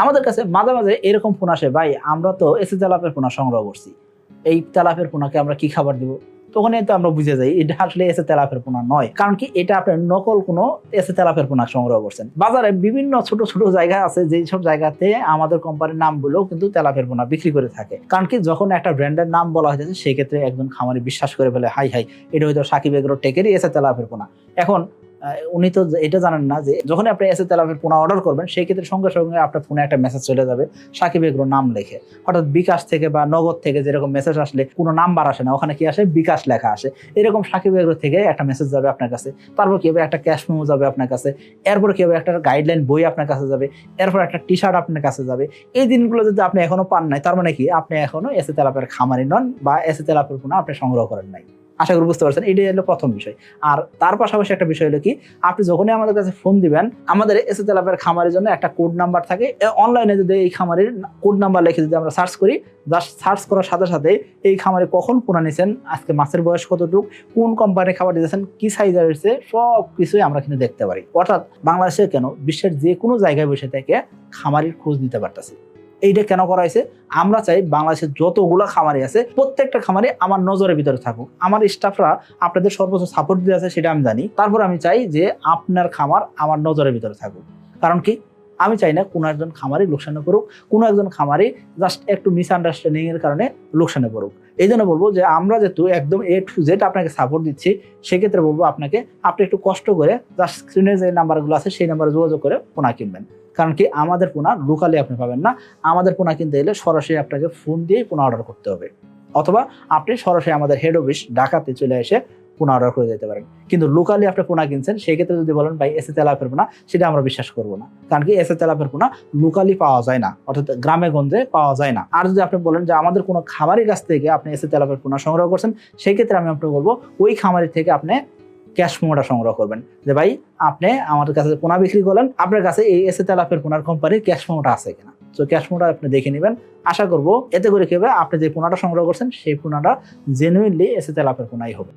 আমাদের কাছে মাঝে মাঝে এরকম ফোন আসে, ভাই, আমরা তো এসে তেলাপের পোনা সংগ্রহ করছি। এই তেলাপের পোনাকে আমরা কি খাবার দিব? তখনই তো আমরা বুঝে যাই, এটা আসলে এসে তেলাপের পোনা নয়। কারণ কি, এটা আপনার নকল কোনো এসে তেলাপের পোনা সংগ্রহ করছেন। বাজারে বিভিন্ন ছোট ছোট জায়গা আছে, যেই সব জায়গাতে আমাদের কোম্পানির নাম বলেও কিন্তু তেলাপের পোনা বিক্রি করে থাকে। কারণ কি, যখন একটা ব্র্যান্ডের নাম বলা হয়েছে সেই ক্ষেত্রে একজন খামারি বিশ্বাস করে ফেলে, হাই হাই, এটা হয়তো সাকিব এগ্রো টেকেরই এসে তেলাপের পোনা। এখন উনি তো এটা জানেন না যে যখন আপনি এসে তেলাপের পোনা অর্ডার করবেন, সেই ক্ষেত্রে সঙ্গে সঙ্গে আপনার ফোনে একটা মেসেজ চলে যাবে, সাকিব এগ্রো নাম লেখে। অর্থাৎ বিকাশ থেকে বা নগদ থেকে যেরকম মেসেজ আসলে কোনো নাম্বার আসে না, ওখানে কি আসে? বিকাশ লেখা আসে। এরকম সাকিব এগ্রো থেকে একটা মেসেজ যাবে আপনার কাছে। তারপর কি হবে? একটা ক্যাশ মেমো যাবে আপনার কাছে। এরপর কি হবে? একটা গাইডলাইন বই আপনার কাছে যাবে। এরপর একটা টি শার্ট আপনার কাছে যাবে। এই দিনগুলো যদি আপনি এখনও পান নাই, তার মানে কি? আপনি এখনও এসে তেলাপের খামারি নন বা এসে তেলাপের কোনো আপনি সংগ্রহ করেন নাই। আশা করি বুঝতে পারছেন, এটাই হলো প্রথম বিষয়। আর তার পাশাপাশি একটা বিষয় হলো কি, আপনি যখনই আমাদের কাছে ফোন দিবেন, আমাদের এসে তেলাপের খামারের জন্য একটা কোড নাম্বার থাকে। অনলাইনে যদি এই খামারের কোড নাম্বার লিখে যদি আমরা সার্চ করি জাস্ট সার্চ করার সাথে সাথে এই খামারে কখন পোনা নিয়েছেন আজকে মাছের বয়স কতটুকু, কোন কোম্পানির খাবার দিয়েছেন, কি সাইজের রয়েছে সব কিছুই আমরা কিন্তু দেখতে পারি। অর্থাৎ বাংলাদেশে কেন, বিশ্বের যে কোনো জায়গায় বসে থেকে খামারির খোঁজ নিতে পারতেছি। এইটা কেন করা হয়েছে? আমরা চাই বাংলাদেশের যতগুলো খামারি আছে, প্রত্যেকটা খামারি আমার নজরের ভিতরে থাকুক। আমার স্টাফরা আপনাদের সর্বোচ্চ সাপোর্ট দিয়ে আছে, সেটা আমি জানি। তারপর আমি চাই যে আপনার খামার আমার নজরের ভিতরে থাকুক। কারণ কি? আমি চাই না কোনো একজন খামারি লোকসানে পড়ুক, কোনো একজন খামারি জাস্ট একটু মিসআন্ডারস্ট্যান্ডিংয়ের কারণে লোকসানে পড়ুক। এই জন্য বলব যে আমরা যেহেতু একদম এ টু জেড আপনাকে সাপোর্ট দিচ্ছি, সেক্ষেত্রে বলব আপনাকে আপনি একটু কষ্ট করে যার স্ক্রিনে যে নাম্বারগুলো আছে সেই নাম্বারে যোগাযোগ করে পোনা কিনবেন। কারণ কি আমাদের পোনা লোকালি আপনি পাবেন না, আমাদের পোনা কিনতে গেলে সরাসরি আপনাকে ফোন দিয়ে পোনা অর্ডার করতে হবে। অথবা আপনি সরাসরি আমাদের হেড অফিস ঢাকাতে চলে এসে পোনা অর্ডার করে যেতে পারেন। কিন্তু লোকালি আপনি পোনা কিনছেন সেই ক্ষেত্রে যদি বলেন, ভাই এসে তেলাপের পোনা সেটা আমরা বিশ্বাস করব না। কারণ কি এসে তেলাপের পোনা লোকালি পাওয়া যায় না। অর্থাৎ গ্রামে গঞ্জে পাওয়া যায় না। আর যদি আপনি বলেন যে, আমাদের কোনো খামারের কাছ থেকে আপনি এসে তেলাপের পোনা সংগ্রহ করছেন সেই ক্ষেত্রে আমি আপনাকে বলব, ওই খামারি থেকে আপনি ক্যাশ মোটা সংগ্রহ করবেন। যে, ভাই, আপনি আমাদের কাছে পোনা বিক্রি করলেন, আপনার কাছে এই এসে তেলাপের পোনার কোম্পানির ক্যাশ মোটা আছে কিনা? তো ক্যাশ মোটা আপনি দেখে নেবেন। আশা করব, এতে করে কি হবে, আপনি যে পোনাটা সংগ্রহ করছেন, সেই পোনাটা জেনুইনলি এসে তেলাপের পোনাই হবে।